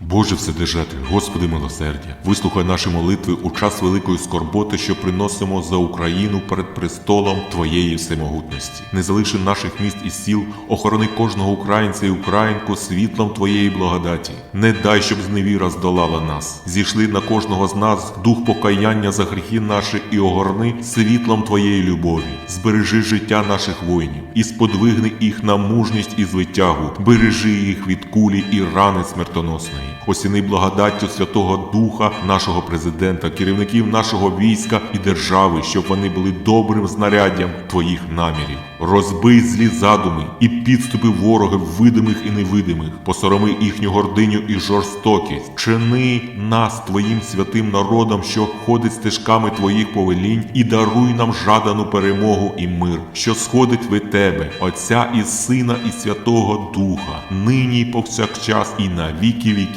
Боже Вседержатель, Господи милосердя, вислухай наші молитви у час великої скорботи, що приносимо за Україну перед престолом Твоєї всемогутності. Не залиши наших міст і сіл, охорони кожного українця і українку світлом Твоєї благодаті. Не дай, щоб зневіра здолала нас. Зійшли на кожного з нас дух покаяння за гріхи наші і огорни світлом Твоєї любові. Збережи життя наших воїнів і сподвигни їх на мужність і звитягу, бережи їх від кулі і рани смертоносної. Осіни благодаттю Святого Духа, нашого президента, керівників нашого війська і держави, щоб вони були добрим знаряддям Твоїх намірів. Розбий злі задуми і підступи ворогів видимих і невидимих, посороми їхню гординю і жорстокість. Чини нас Твоїм святим народом, що ходить стежками Твоїх повелінь, і даруй нам жадану перемогу і мир, що сходить від Тебе, Отця і Сина і Святого Духа, нині повсякчас і на віки віків.